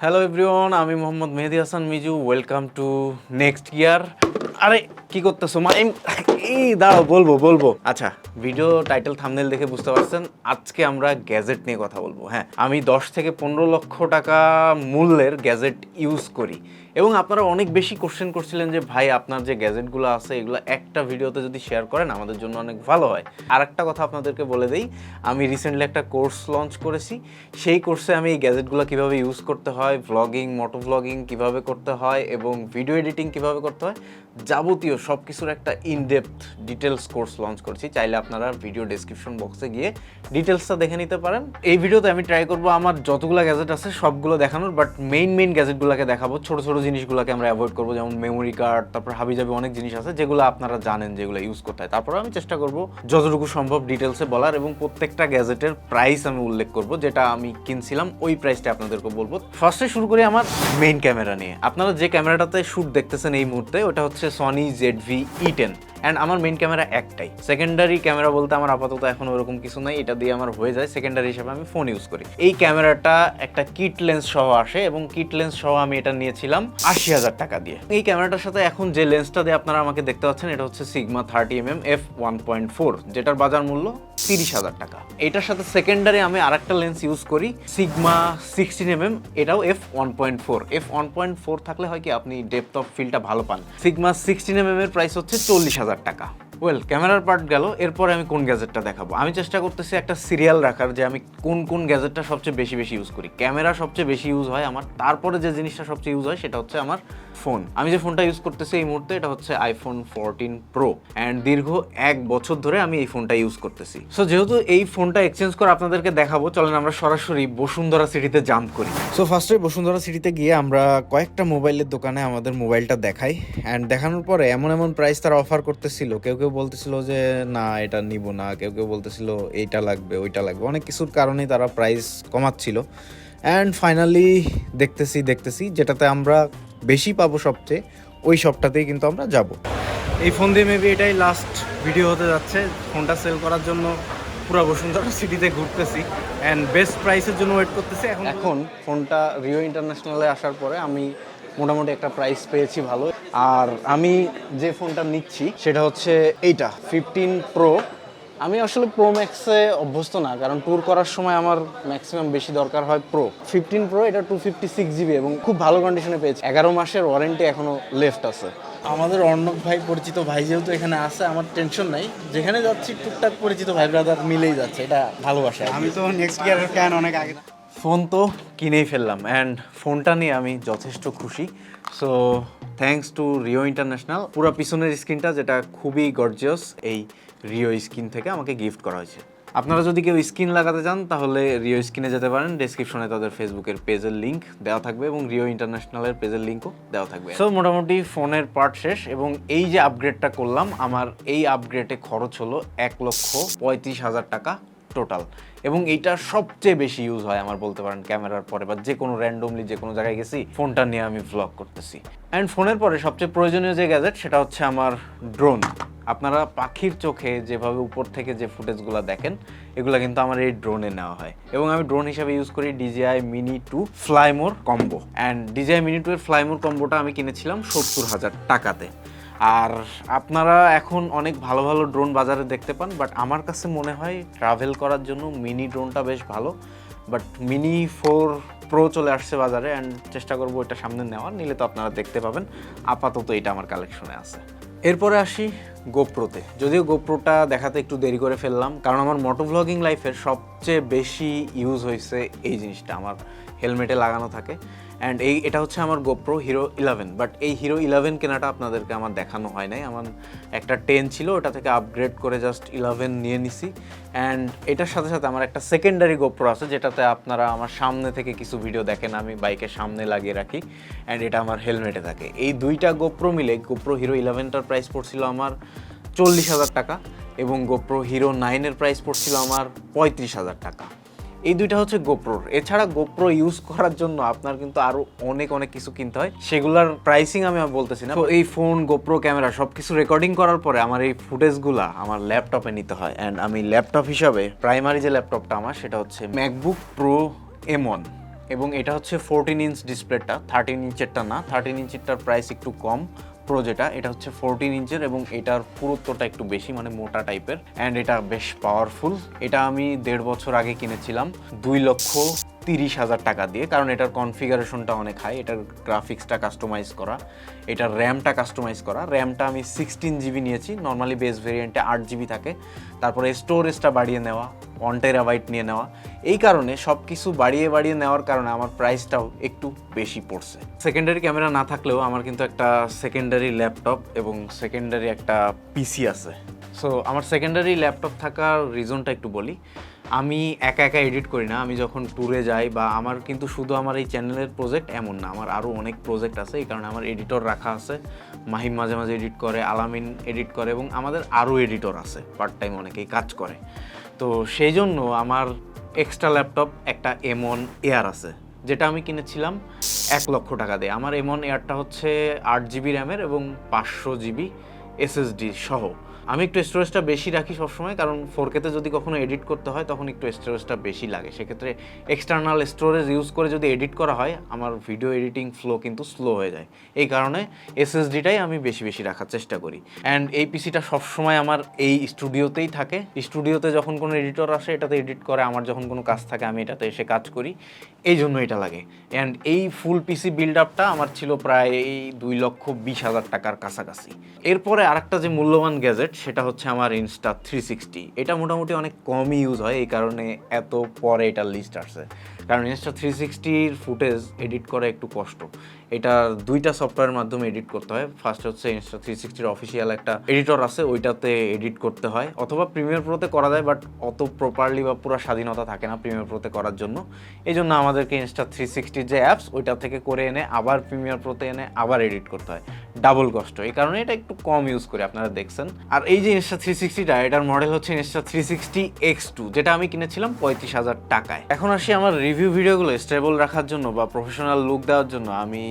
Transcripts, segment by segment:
Hello everyone আমি Mohammad Mehedi Hasan Miju welcome to next year আরে কি করতেছো? মা এম- এই, দাঁড়াও, বলব বলব। আচ্ছা ভিডিও টাইটেল থামনেল দেখে বুঝতে পারছেন, আজকে আমরা গ্যাজেট নিয়ে কথা বলব হ্যাঁ। আমি দশ থেকে পনেরো লক্ষ টাকা মূল্যের গ্যাজেট ইউজ করি। এবং আপনারা অনেক বেশি কোশ্চেন করছিলেন যে, ভাই, আপনার যে গ্যাজেটগুলো আছে, এগুলো একটা ভিডিওতে যদি শেয়ার করেন, আমাদের জন্য অনেক ভালো হয়। আর একটা কথা আপনাদেরকে বলে দেই, আমি রিসেন্টলি একটা কোর্স লঞ্চ করেছি। সেই কোর্সে আমি এই গ্যাজেটগুলো কীভাবে ইউজ করতে হয় ভ্লগিং মোটো ভ্লগিং কীভাবে করতে হয়, এবং ভিডিও এডিটিং কীভাবে করতে হয়, যাবতীয় সব কিছুর একটা ইনডেপথ ডিটেলস কোর্স লঞ্চ করছি। চাইলে আপনারা ভিডিও ডেসক্রিপশন বক্সে গিয়ে ডিটেলসটা দেখে নিতে পারেন। এই ভিডিওতে আমি ট্রাই করব আমার যতগুলো গ্যাজেট আছে সবগুলো দেখানোর বাট মেইন মেইন গ্যাজেটগুলোকে দেখাবো। ছোট ছোট জিনিসগুলোকে আমরা অ্যাভয়েড করব, যেমন মেমোরি কার্ড তারপর হাবিজাবি অনেক জিনিস আছে, যেগুলো আপনারা জানেন যেগুলো ইউজ করতে হয়। তারপর আমি চেষ্টা করব যতটুকু সম্ভব ডিটেলসে বলার এবং প্রত্যেকটা গ্যাজেটের প্রাইস আমি উল্লেখ করব, যেটা আমি কিনছিলাম, ওই প্রাইসটা আপনাদেরকে বলব। ফার্স্টে শুরু করি আমার মেইন ক্যামেরা নিয়ে। আপনারা যে ক্যামেরাটাতে শ্যুট দেখতেছেন এই মুহূর্তে, ওটা হচ্ছে সনি জেড ভি অ্যান্ড আমার মেন ক্যামেরা একটাই। সেকেন্ডারি ক্যামেরা বলতে আমার আপাতত এখন ওরকম কিছু নাই, এটা দিয়ে আমার হয়ে যায়। সেকেন্ডারি হিসাবে আমি ফোন ইউজ করি। এই ক্যামেরাটা একটা কিট লেন্স সহ আসে, এবং কিট লেন্স সহ আমি এটা নিয়েছিলাম আশি হাজার টাকা দিয়ে। এই ক্যামেরাটার সাথে এখন যে লেন্সটা দিয়ে আপনারা আমাকে দেখতে পাচ্ছেন, এটা হচ্ছে Sigma thirty M M F one point four যেটার বাজার মূল্য তিরিশ হাজার টাকা। এটার সাথে সেকেন্ডারে আমি আরেকটা লেন্স ইউজ করি সিগমা সিক্সটিন এম এম এটাও F one point four F one point four থাকলে হয় কি আপনি ডেপথ অফ ফিল্ডটা ভালো পান। সিগমা সিক্সটিন এম এম এর প্রাইস হচ্ছে চল্লিশ হাজার টাকা। ওয়েল ক্যামেরার পার্ট গেল, এরপরে আমি কোন গ্যাজেটটা দেখাবো? আমি চেষ্টা করতেছি একটা সিরিয়াল রাখার যে আমি কোন কোন গ্যাজেটটা সবচেয়ে বেশি বেশি ইউজ করি। ক্যামেরা সবচেয়ে বেশি ইউজ হয় আমার, তারপরে যে জিনিসটা সবচেয়ে ইউজ হয় সেটা হচ্ছে আমার ফোন আমি যে ফোনটা ইউজ করতেছি এই মুহূর্তে এটা হচ্ছে আইফোন ফোরটিন প্রো অ্যান্ড দীর্ঘ এক বছর ধরে আমি এই ফোনটা ইউজ করতেছি। সো যেহেতু এই ফোনটা এক্সচেঞ্জ করে আপনাদেরকে দেখাবো, চলেন আমরা সরাসরি বসুন্ধরা সিটিতে জাম্প করি। সো ফার্স্টে বসুন্ধরা সিটিতে গিয়ে আমরা কয়েকটা মোবাইলের দোকানে আমাদের মোবাইলটা দেখাই। অ্যান্ড দেখানোর পরে এমন এমন প্রাইস তারা অফার করতেছিল, কেউ কেউ বলতেছিল যে না এটা নিব না। কেউ কেউ বলতেছিল এইটা লাগবে ওইটা লাগবে। অনেক কিছুর কারণেই তারা প্রাইস কমাচ্ছিল। অ্যান্ড ফাইনালি দেখতেছি দেখতেছি যেটাতে আমরা বেশি পাবো সবচেয়ে ওই শপটাতেই কিন্তু আমরা যাব। এই ফোন দিয়ে মেবি এটাই লাস্ট ভিডিও হতে যাচ্ছে। ফোনটা সেল করার জন্য পুরো বসুন্ধরা সিটিতে ঘুরতেছি। অ্যান্ড বেস্ট প্রাইসের জন্য ওয়েট করতেছি। এখন এখন ফোনটা রিও ইন্টারন্যাশনালে আসার পরে আমি মোটামুটি একটা প্রাইস পেয়েছি ভালো। আর আমি যে ফোনটা নিচ্ছি সেটা হচ্ছে এইটা ফিফটিন প্রো আমি আসলে প্রো ম্যাক্সে অভ্যস্ত না কারণ ট্যুর করার সময় আমার ম্যাক্সিমাম বেশি দরকার হয় প্রো ফিফটিন প্রো এটা টু ফিফটি সিক্স জিবি এবং খুব ভালো কন্ডিশনে পেয়েছি। এগারো মাসের ওয়ারেন্টি এখনও লেফট আছে। আমাদের অর্ণব ভাই পরিচিত ভাই যেহেতু এখানে আছে আমার টেনশন নাই। যেখানে যাচ্ছি টুকটাক পরিচিত ভাই ব্রাদার মিলেই যাচ্ছে এটা ভালোবাসা। আমি তো নেক্সট ইয়ারের ফ্যান অনেক আগে। ফোন তো কিনেই ফেললাম অ্যান্ড ফোনটা নিয়ে আমি যথেষ্ট খুশি। So thanks to Rio International পুরো পিছনের স্ক্রিনটা যেটা খুবই গর্জিয়াস এই রিও স্ক্রিন থেকে আমাকে গিফট করা হয়েছে। আপনারা যদি কেউ স্ক্রিন লাগাতে চান, তাহলে রিও স্ক্রিনে যেতে পারেন। ডেসক্রিপশনে তাদের ফেসবুকের পেজের লিঙ্ক দেওয়া থাকবে এবং রিও ইন্টারন্যাশনালের পেজের লিঙ্কও দেওয়া থাকবে। সো মোটামুটি ফোনের পার্ট শেষ এবং এই যে আপগ্রেডটা করলাম, আমার এই আপগ্রেডে খরচ হলো এক লক্ষ পঁয়ত্রিশ হাজার টাকা টোটাল এবং এইটা সবচেয়ে বেশি ইউজ হয় আমার বলতে পারেন ক্যামেরার পরে বা যে কোনো র্যান্ডমলি যে কোনো জায়গায় গেছি, ফোনটা নিয়ে আমি ভ্লগ করতেছি। অ্যান্ড ফোনের পরে সবচেয়ে প্রয়োজনীয় যে গ্যাজেট সেটা হচ্ছে আমার ড্রোন আপনারা পাখির চোখে যেভাবে উপর থেকে যে ফুটেজগুলো দেখেন, এগুলো কিন্তু আমার এই ড্রোনে নেওয়া হয়। এবং আমি ড্রোন হিসাবে ইউজ করি DJI mini two Fly More combo and DJI mini two এর ফ্লাইমোর কম্বোটা আমি কিনেছিলাম সত্তর হাজার টাকাতে। আর আপনারা এখন অনেক ভালো ভালো ড্রোন বাজারে দেখতে পান বাট আমার কাছে মনে হয় ট্রাভেল করার জন্য মিনি ড্রোনটা বেশ ভালো। বাট মিনি ফোর প্রো চলে আসছে বাজারে অ্যান্ড চেষ্টা করব এটা সামনে নেওয়ার, নিলে তো আপনারা দেখতে পাবেন। আপাতত এটা আমার কালেকশনে আছে। এরপরে আসি গোপ্রোতে যদিও গোপ্রোটা দেখাতে একটু দেরি করে ফেললাম, কারণ আমার মোটো ভ্লগিং লাইফের সবচেয়ে বেশি ইউজ হয়েছে এই জিনিসটা আমার। হেলমেটে লাগানো থাকে। অ্যান্ড এই, এটা হচ্ছে আমার গোপ্রো হিরো ইলেভেন বাট এই হিরো ইলেভেন কেনাটা আপনাদেরকে আমার দেখানো হয় নাই। আমার একটা টেন ছিল, ওটা থেকে আপগ্রেড করে জাস্ট ইলেভেন নিয়ে নিছি। অ্যান্ড এটার সাথে সাথে আমার একটা সেকেন্ডারি গোপ্রো আছে, যেটাতে আপনারা আমার সামনে থেকে কিছু ভিডিও দেখেন, আমি বাইকের সামনে লাগিয়ে রাখি। অ্যান্ড এটা আমার হেলমেটে থাকে। এই দুইটা গোপ্রো মিলে গোপ্রো হিরো ইলেভেনটার প্রাইস পড়ছিল আমার চল্লিশ হাজার টাকা এবং গোপ্রো হিরো নাইনের প্রাইস পড়ছিল আমার পঁয়ত্রিশ হাজার টাকা। এই দুইটা হচ্ছে গোপ্রোর এছাড়া গোপ্রো ইউজ করার জন্য আপনার কিন্তু আরও অনেক অনেক কিছু কিনতে হয়। সেগুলোর প্রাইসিং আমি বলতেছি না। এই ফোন গোপ্রো ক্যামেরা সব কিছু রেকর্ডিং করার পরে আমার এই ফুটেজগুলা আমার ল্যাপটপে নিতে হয়। অ্যান্ড আমি ল্যাপটপ হিসাবে প্রাইমারি যে ল্যাপটপটা আমার, সেটা হচ্ছে ম্যাকবুক প্রো এম ওয়ান এবং এটা হচ্ছে ফোরটিন ইঞ্চ ডিসপ্লেটা থার্টিন ইঞ্চেরটা না। থার্টিন ইঞ্চেরটার প্রাইস একটু কম। প্রো যেটা, এটা হচ্ছে ফোরটিন ইঞ্চের এবং এটার পুরুত্বটা একটু বেশি মানে মোটা টাইপের অ্যান্ড এটা বেশ পাওয়ারফুল এটা আমি দেড় বছর আগে কিনেছিলাম, দুই লক্ষ তিরিশ হাজার টাকা দিয়ে, কারণ এটার কনফিগারেশনটা অনেক হাই এটার গ্রাফিক্সটা কাস্টমাইজ করা, এটার র্যামটা কাস্টমাইজ করা। র্যামটা আমি সিক্সটিন জিবি নিয়েছি নর্মালি বেস ভেরিয়েন্টে আট জিবি থাকে। তারপরে স্টোরেজটা বাড়িয়ে নেওয়া ওয়ান টেরাবাইট নিয়ে নেওয়া। এই কারণে সব কিছু বাড়িয়ে বাড়িয়ে নেওয়ার কারণে আমার প্রাইসটাও একটু বেশি পড়ছে। সেকেন্ডারি ক্যামেরা না থাকলেও আমার কিন্তু একটা সেকেন্ডারি ল্যাপটপ এবং সেকেন্ডারি একটা পিসি আছে। সো আমার সেকেন্ডারি ল্যাপটপ থাকার রিজনটা একটু বলি। আমি একা একা এডিট করি না, আমি যখন ট্যুরে যাই বা আমার কিন্তু শুধু আমার এই চ্যানেলের প্রজেক্ট এমন না, আমার আরও অনেক প্রজেক্ট আছে, এই কারণে আমার এডিটর রাখা আছে। মাহিম মাঝে মাঝে এডিট করে, আলামিন এডিট করে এবং আমাদের আরও এডিটর আছে পার্ট টাইম অনেকেই কাজ করে। তো সেই জন্য আমার এক্সট্রা ল্যাপটপ একটা এম ওয়ান এয়ার আছে, যেটা আমি কিনেছিলাম এক লক্ষ টাকা দিয়ে। আমার এমন এয়ারটা হচ্ছে আট জিবি র্যামের এবং পাঁচশো জিবি এসএসডি সহ। আমি একটু স্টোরেজটা বেশি রাখি সবসময়, কারণ ফোর কেতে যদি কখনো এডিট করতে হয়, তখন একটু স্টোরেজটা বেশি লাগে। সেক্ষেত্রে এক্সটার্নাল স্টোরেজ ইউজ করে যদি এডিট করা হয়, আমার ভিডিও এডিটিং ফ্লো কিন্তু স্লো হয়ে যায়। এই কারণে এসএসডিটাই আমি বেশি বেশি রাখার চেষ্টা করি। অ্যান্ড এই পিসিটা সবসময় আমার এই স্টুডিওতেই থাকে। স্টুডিওতে যখন কোনো এডিটর আসে, এটাতে এডিট করে, আমার যখন কোনো কাজ থাকে, আমি এটাতে এসে কাজ করি। এই জন্য এটা লাগে। অ্যান্ড এই ফুল পিসি বিল্ড আপটা আমার ছিল প্রায় এই দুই লক্ষ বিশ হাজার টাকার কাছাকাছি। এরপরে আরেকটা যে মূল্যবান গ্যাজেট সেটা হচ্ছে আমার ইনস্টা থ্রি সিক্সটি এটা মোটামুটি অনেক কমই ইউজ হয়, এই কারণে এত পরে এটার লিস্ট আসছে। কারণ ইনস্টা থ্রি সিক্সটির ফুটেজ এডিট করা একটু কষ্ট। এটা দুইটা সফটওয়্যারের মাধ্যমে এডিট করতে হয়। ফার্স্ট হচ্ছে ইনস্টা থ্রি সিক্সটির অফিসিয়াল একটা এডিটর আছে, ওইটাতে এডিট করতে হয়। অথবা প্রিমিয়ার প্রোতে করা যায় বাট অত প্রপারলি বা পুরো স্বাধীনতা থাকে না প্রিমিয়ার প্রোতে করার জন্য। এই জন্য আমাদেরকে ইনস্টা থ্রি সিক্সটির যে অ্যাপস ওইটা থেকে করে এনে আবার প্রিমিয়ার প্রোতে এনে আবার এডিট করতে হয়। ডাবল কষ্ট। এই কারণে এটা একটু কম ইউজ করি, আপনারা দেখছেন। আর এই যে ইনস্টা থ্রি সিক্সটিটা এটার মডেল হচ্ছে Insta three sixty X two যেটা আমি কিনেছিলাম পঁয়ত্রিশ হাজার টাকায়। এখন আসি আমার রিভিউ ভিডিওগুলো স্টেবল রাখার জন্য বা প্রফেশনাল লুক দেওয়ার জন্য। আমি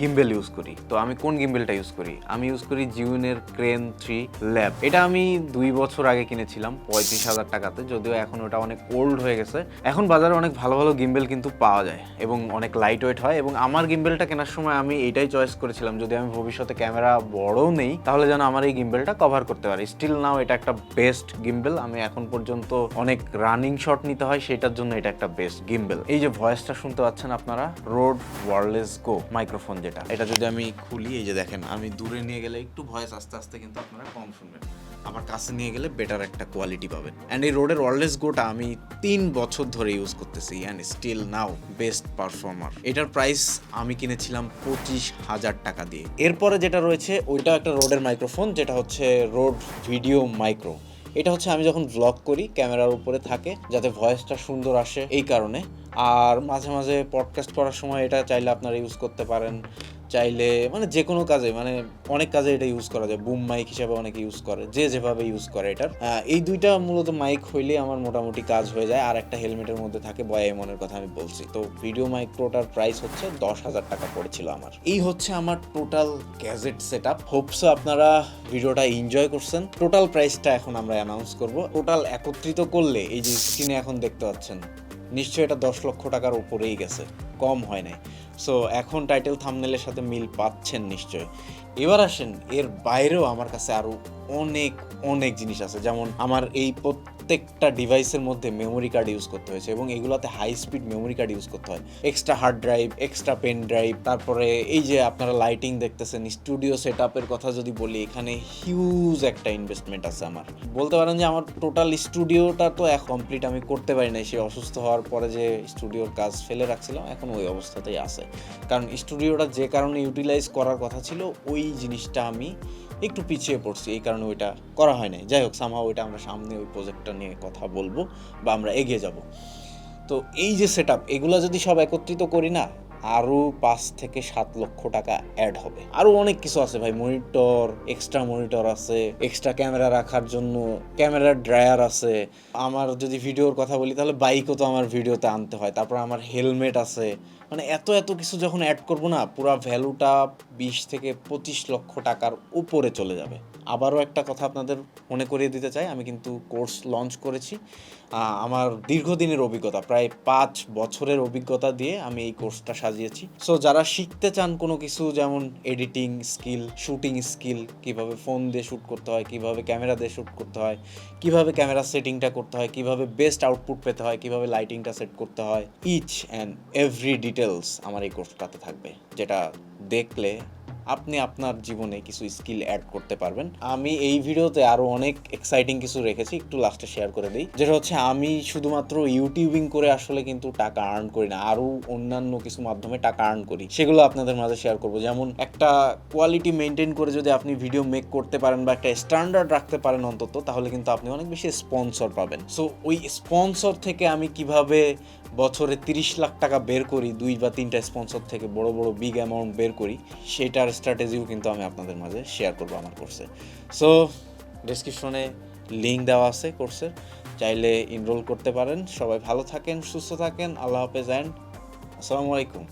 গিম্বেল ইউজ করি। তো আমি কোন গিম্বেলটা ইউজ করি? আমি ইউজ করি জিউনের ক্রেন থ্রি ল্যাব এটা আমি দুই বছর আগে কিনেছিলাম, পঁয়ত্রিশ হাজার টাকাতে। যদিও এখন ওটা অনেক ওল্ড হয়ে গেছে। এখন বাজারে অনেক ভালো ভালো গিম্বেল কিন্তু পাওয়া যায় এবং অনেক লাইট ওয়েট হয় এবং আমার গিম্বেলটা কেনার সময় আমি এটাই চয়েস করেছিলাম, যদি আমি ভবিষ্যতে ক্যামেরা বড়ও নেই, তাহলে যেন আমার এই গিম্বেলটা কভার করতে পারি। স্টিল নাও এটা একটা বেস্ট গিম্বেল আমি এখন পর্যন্ত অনেক রানিং শট নিতে হয়, সেটার জন্য এটা একটা বেস্ট গিম্বেল এই যে ভয়েসটা শুনতে পাচ্ছেন আপনারা? রোড ওয়ারলেস গো মাইক্রোফোন যেটা। এটা যদি আমি খুলি, এই যে দেখেন, আমি দূরে নিয়ে গেলে একটু ভয়েস আস্তে আস্তে কিন্তু আপনারা কম শুনবেন। আবার কাছে নিয়ে গেলে বেটার একটা কোয়ালিটি পাবেন। অ্যান্ড এই রোডের ওয়ারলেস গোটা আমি তিন বছর ধরে ইউজ করতেছি and still now best performer এটার প্রাইস আমি কিনেছিলাম পঁচিশ হাজার টাকা দিয়ে। এরপরে যেটা রয়েছে, ওইটা একটা রোডের মাইক্রোফোন যেটা হচ্ছে রোড ভিডিও মাইক্রো এটা হচ্ছে আমি যখন ব্লগ করি, ক্যামেরার উপরে থাকে, যাতে ভয়েসটা সুন্দর আসে, এই কারণে। আর মাঝে মাঝে পডকাস্ট করার সময় এটা চাইলে আপনারা ইউজ করতে পারেন। চাইলে মানে যে কোনো কাজে মানে অনেক কাজে এটা ইউজ করা যায়। বুম মাইক হিসাবে অনেকে ইউজ করে, যে যেভাবে ইউজ করে এটার। এই দুইটা মূলত মাইক হইলে আমার মোটামুটি কাজ হয়ে যায়। আর একটা হেলমেটের মধ্যে থাকে বয় এমনের কথা আমি বলছি। তো ভিডিও মাইক্রোটার প্রাইস হচ্ছে দশ হাজার টাকা পড়েছিল আমার। এই হচ্ছে আমার total gadget set up hope so আপনারা ভিডিওটা এনজয় করছেন। টোটাল প্রাইসটা এখন আমরা অ্যানাউন্স করব। টোটাল একত্রিত করলে এই যে স্ক্রিনে এখন দেখতে পাচ্ছেন নিশ্চয়ই এটা দশ লক্ষ টাকার উপরেই গেছে, কম হয় নাই। সো এখন টাইটেল থামনেলের সাথে মিল পাচ্ছেন নিশ্চয় এবার আসেন, এর বাইরেও আমার কাছে আরও অনেক অনেক জিনিস আছে। যেমন আমার এই প্রত্যেকটা ডিভাইসের মধ্যে মেমোরি কার্ড ইউজ করতে হয়েছে এবং এগুলোতে high speed memory card use করতে হয়। Extra hard drive extra pen drive তারপরে এই যে আপনারা লাইটিং দেখতেছেন স্টুডিও সেট আপের কথা যদি বলি, এখানে হিউজ একটা ইনভেস্টমেন্ট আছে আমার। বলতে পারেন যে আমার টোটাল স্টুডিওটা তো এক কমপ্লিট আমি করতে পারি নাই। সে অসুস্থ হওয়ার পরে যে স্টুডিওর কাজ ফেলে রাখছিলাম, এখন ওই অবস্থাতেই আছে। কারণ স্টুডিওটা যে কারণে ইউটিলাইজ করার কথা ছিল, ওই জিনিসটা আমি একটু পিছিয়ে পড়ছি, এই কারণে ওইটা করা হয় নাই। যাই হোক সামহা ওইটা আমরা সামনে ওই প্রজেক্টটা নিয়ে কথা বলব বা আমরা এগিয়ে যাব। তো এই যে সেট আপ এগুলো যদি সব একত্রিত করি না আরও পাঁচ থেকে সাত লক্ষ টাকা অ্যাড হবে। আরও অনেক কিছু আছে ভাই মনিটর এক্সট্রা মনিটর আছে এক্সট্রা ক্যামেরা রাখার জন্য ক্যামেরার ড্রায়ার আছে। আমার যদি ভিডিওর কথা বলি, তাহলে বাইকও তো আমার ভিডিওতে আনতে হয়। তারপর আমার হেলমেট আছে। মানে এত এত কিছু যখন অ্যাড করব না, পুরো ভ্যালুটা বিশ থেকে পঁচিশ লক্ষ টাকার উপরে চলে যাবে। আবারও একটা কথা আপনাদের মনে করিয়ে দিতে চাই। আমি কিন্তু কোর্স লঞ্চ করেছি। আমার দীর্ঘদিনের অভিজ্ঞতা, প্রায় পাঁচ বছরের অভিজ্ঞতা দিয়ে আমি এই কোর্সটা সাজিয়েছি। সো যারা শিখতে চান কোনো কিছু, যেমন এডিটিং স্কিল শুটিং স্কিল কীভাবে ফোন দিয়ে শ্যুট করতে হয়, কীভাবে ক্যামেরা দিয়ে শ্যুট করতে হয়, কীভাবে ক্যামেরা সেটিংটা করতে হয়, কীভাবে বেস্ট আউটপুট পেতে হয়, কীভাবে লাইটিংটা সেট করতে হয় ইচ অ্যান্ড এভরি ডিটেলস আমার এই কোর্সটাতে থাকবে। যেটা দেখলে আপনি আপনার জীবনে কিছু স্কিল অ্যাড করতে পারবেন। আমি এই ভিডিওতে আরও অনেক এক্সাইটিং কিছু রেখেছি, একটু লাস্টে শেয়ার করে দিই। যেটা হচ্ছে, আমি শুধুমাত্র ইউটিউবিং করে আসলে কিন্তু টাকা আর্ন করি না, আরও অন্যান্য কিছু মাধ্যমে টাকা আর্ন করি। সেগুলো আপনাদের মাঝে শেয়ার করব। যেমন, একটা কোয়ালিটি মেনটেন করে যদি আপনি ভিডিও মেক করতে পারেন বা একটা স্ট্যান্ডার্ড রাখতে পারেন অন্তত, তাহলে কিন্তু আপনি অনেক বেশি স্পন্সর পাবেন। সো ওই স্পন্সর থেকে আমি কীভাবে বছরে তিরিশ লাখ টাকা বের করি, দুই বা তিনটা স্পন্সর থেকে বড় বড় বিগ অ্যামাউন্ট বের করি, সেটার স্ট্র্যাটেজিও কিন্তু আমি আপনাদের মাঝে শেয়ার করব আমার কোর্সে সো ডিসক্রিপশনে লিঙ্ক দেওয়া আছে কোর্সের চাইলে ইনরোল করতে পারেন। সবাই ভালো থাকেন, সুস্থ থাকেন। আল্লাহ হাফেজ অ্যান্ড আসসালামু আলাইকুম।